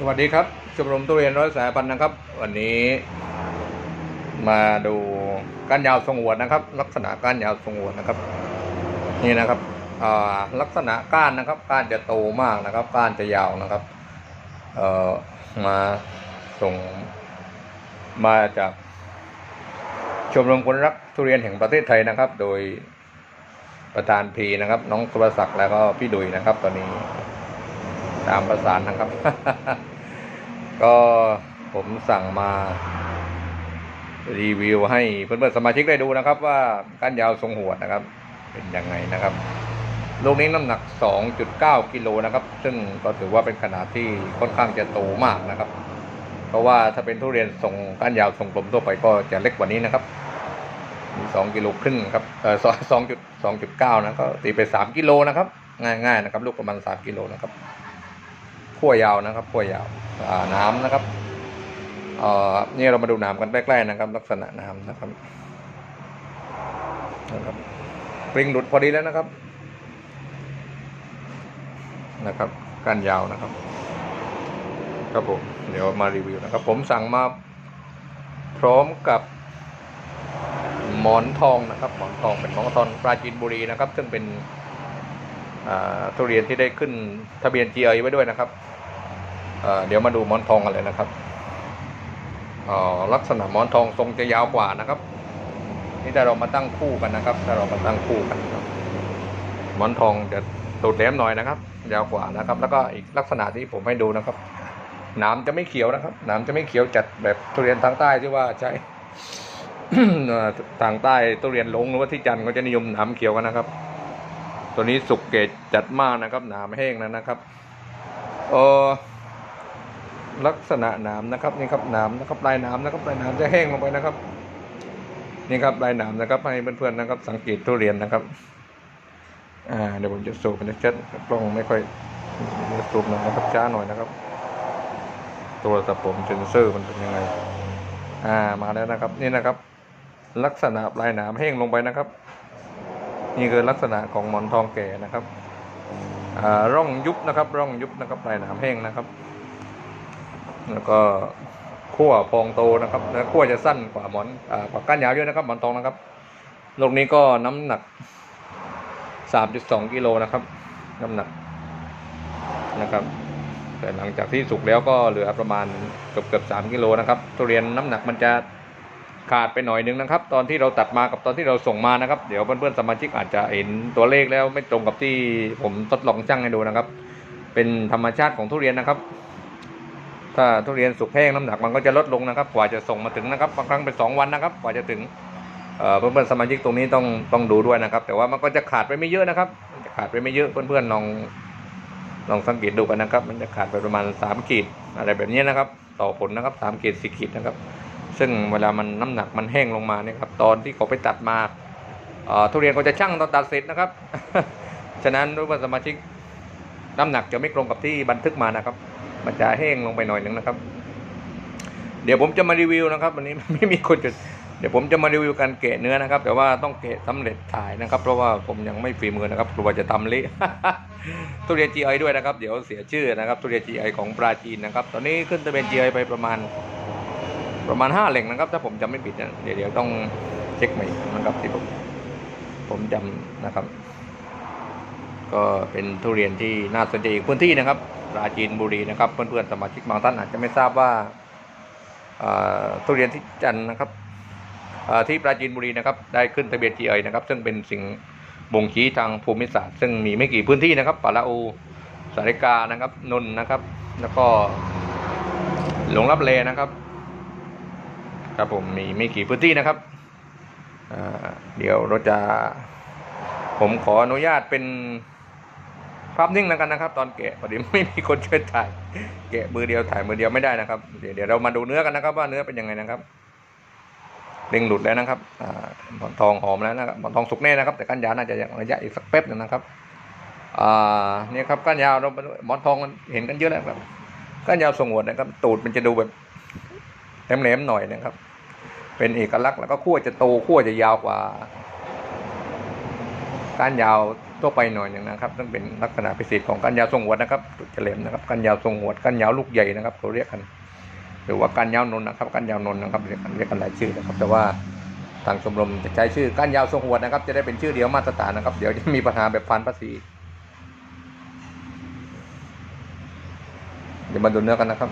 สวัสดีครับชมรมทุเรียนร้อยสายพันธุ์นะครับ วันนี้มาดูก้านยาวทรงอวดนะครับ ลักษณะก้านยาวทรงอวดนะครับ นี่นะครับลักษณะก้านนะครับ ก้านจะโตมากนะครับ ก้านจะยาวนะครับมาส่งมาจากชมรมคนรักทุเรียนแห่งประเทศไทยนะครับ โดยประธานพีนะครับ น้องสุรศักดิ์แล้วก็พี่ดุยนะครับ ตอนนี้ ตามประสานนะครับ ก็ผมสั่งมารีวิวให้เพื่อนๆสมาชิกได้ดูนะครับ ว่าก้านยาวทรงหัวนะครับ เป็นยังไงนะครับลูกนี้น้ำหนัก 2.9 กิโลนะครับ ซึ่งก็ถือว่าเป็นขนาดที่ค่อนข้างจะโตมากนะครับ เพราะว่าถ้าเป็นทุเรียนทรงก้านยาวทรงกลมทั่วไปก็จะเล็กกว่านี้นะครับมี2กิโลครึ่งครับเออสองจุดสองจุดเก้านะก็ตีไป3กิโลนะครับ ง่ายๆนะครับ ลูกประมาณ3กิโลนะครับ ขั้วยาวนะครับขั้วยาวน้ำนะครับเนี่เรามาดูน้ำกันใกล้ๆนะครับ ลักษณะน้ำนะครับนะครับปริงหลุดพอดีแล้วนะครับ นะครับก้านยาวนะครับ ครับผมเดี๋ยวมารีวิวนะครับ ผมสั่งมาพร้อมกับหมอนทองนะครับ หมอนทองเป็นหมอนทองปราจีนบุรีนะครับ ซึ่งเป็น ทุเรียนที่ได้ขึ้นทะเบียน GI ไว้ด้วยนะครับเเดี๋ยวมาดูหมอนทองกันเลยนะครับลักษณะหมอนทองทรงจะยาวกว่านะครับ นี่ถ้าเรามาตั้งคู่กันนะครับถ้าเรามาตั้งคู่กันครับหมอนทองจะตูดแหลมหน่อยนะครับ ยาวกว่านะครับ แล้วก็อีกลักษณะที่ผมให้ดูนะครับหนามจะไม่เขียวนะครับหนามจะไม่เขียวจัดแบบทุเรียนทางใต้ที่ว่าใช้ทางใต้ทุเรียนลงหรือว่าที่จันทร์ก็จะนิยมหนามเขียวกันนะครับ ตัวนี้สุกเกตจัดมากนะครับ หนามแห้งนะนะครับเออลักษณะหนามนะครับนี่ครับหนามนะครับลายหนามนะครับลายหนามจะแห้งลงไปนะครับนี่ครับลายหนามนะครับให้เพื่อนๆนะครับ สังเกตทุเรียนนะครับ อ่าเดี๋ยวผมจะสูบมันจะชัดกล้องไม่ค่อยสูบหน่อยนะครับช้าหน่อยนะครับ ตัวสับผมเซนเซอร์มันเป็นยังไง อ่ามาแล้วนะครับ นี่นะครับ ลักษณะลายหนามแห้งลงไปนะครับ นี่คือลักษณะของหมอนทองแก่นะครับอ่าร่องยุบนะครับร่องยุบนะครับลายหนามแห้งนะครับ แล้วก็ขั้วพองโตนะครับแล้วขั้วจะสั้นกว่าหมอนอ่ากว่าก้านยาวเยอะนะครับหมอนทองนะครับลูกนี้ก็น้ำหนัก 3.2 กิโลนะครับ น้ำหนักนะครับ แต่หลังจากที่สุกแล้วก็เหลือประมาณเกือบเกือบสามกิโลนะครับทุเรียนน้ำหนักมันจะ ขาดไปหน่อยนึงนะครับ ตอนที่เราตัดมากับตอนที่เราส่งมานะครับ เดี๋ยวเพื่อนๆสมาชิกอาจจะเห็นตัวเลขแล้วไม่ตรงกับที่ผมทดลองชั่งให้ดูนะครับ เป็นธรรมชาติของทุเรียนนะครับ ถ้าทุเรียนสุกแห้งน้ำหนักมันก็จะลดลงนะครับ กว่าจะส่งมาถึงนะครับบางครั้งเป็นสองวันนะครับ กว่าจะถึงเพื่อนๆสมาชิกตรงนี้ต้องต้องดูด้วยนะครับ แต่ว่ามันก็จะขาดไปไม่เยอะนะครับจะขาดไปไม่เยอะเพื่อนๆลองลองสังเกตดูกันนะครับ มันจะขาดไปประมาณสามขีดอะไรแบบนี้นะครับ ต่อผลนะครับสามขีดสี่ขีดนะครับ ซึ่งเวลามันน้ำหนักมันแห้งลงมาเนี่ยครับตอนที่เขาไปตัดมาทุเรียนเขาจะชั่งตอนตัดเสร็จนะครับ ฉะนั้นด้ว่าสมาชิกน้ำหนักจะไม่ตรงกับที่บันทึกมานะครับ มันจะแห้งลงไปหน่อยหนึ่งนะครับ เดี๋ยวผมจะมารีวิวนะครับ วันนี้ไม่มีคนจะเดี๋ยวผมจะมารีวิวการเกะเนื้อนะครับ แต่ว่าต้องเกะสำเร็จถ่ายนะครับ เพราะว่าผมยังไม่ฝีมือนะครับกลัวจะทำเละทุเรียน GI ด้วยนะครับ เดี๋ยวเสียชื่อนะครับทุเรียน GI ของปราจีนนะครับ ตอนนี้ขึ้นทะเบียน GI ไปประมาณ ประมาณห้าแหล่งนะครับ ถ้าผมจำไม่ผิดนะเดี๋ยวเดี๋ยวต้องเช็คใหม่นะครับที่ผมผมจำนะครับ ก็เป็นทุเรียนที่น่าสนใจอีกพื้นที่นะครับปราจีนบุรีนะครับ เพื่อนๆสมาชิกบางท่านอาจจะไม่ทราบว่าทุเรียนที่จันนะครับที่ปราจีนบุรีนะครับ ได้ขึ้นทะเบียน GI นะครับ ซึ่งเป็นสิ่งบ่งชี้ทางภูมิศาสตร์ ซึ่งมีไม่กี่พื้นที่นะครับปาละอูสาริกานะครับนนนะครับ แล้วก็หลงรับเลนะครับ ครับผมมีไม่กี่พื้นที่นะครับเดี๋ยวเราจะ ผมขออนุญาตเป็นภาพนิ่งแล้วกันนะครับ ตอนแกะพอดีไม่มีคนช่วยถ่าย แกะมือเดียวถ่ายมือเดียวไม่ได้นะครับ เดี๋ยวเดี๋ยวเรามาดูเนื้อกันนะครับ ว่าเนื้อเป็นยังไงนะครับเด้งหลุดแล้วนะครับอ่าหมอนทองหอมแล้วนะครับหมอนทองสุกแน่นะครับ แต่ก้านยาวน่าจะยังระยะอีกสักแป๊บหนึงนะครับอ่านี่ครับก้านยาวเราหมอนทองเห็นกันเยอะแล้วครับก้านยาวทรงหัวนะครับ ตูดมันจะดูแบบ แหลมๆหน่อยนะครับ เป็นเอกลักษณ์แล้วก็ขั้วจะโตขั้วจะยาวกว่าก้านยาวทั่วไปหน่อยหนึ่งนะครับซึ่งเป็นลักษณะพิเศษของก้านยาวทรงหัวดนะครับตุดเฉลมนะครับก้านยาวทรงหัวดก้านยาวลูกใหญ่นะครับเขาเรียกกัน หรือว่าก้านยาวนนนะครับก้านยาวนนนะครับเรียกกันเรียกกันหลายชื่อนะครับ แต่ว่าทางชมรมจะใช้ชื่อก้านยาวทรงหัวดนะครับ จะได้เป็นชื่อเดียวมาตรฐานนะครับ เดี๋ยวจะมีปัญหาแบบพันภาษีเดี๋ยวมาดูเนื้อกันนะครับ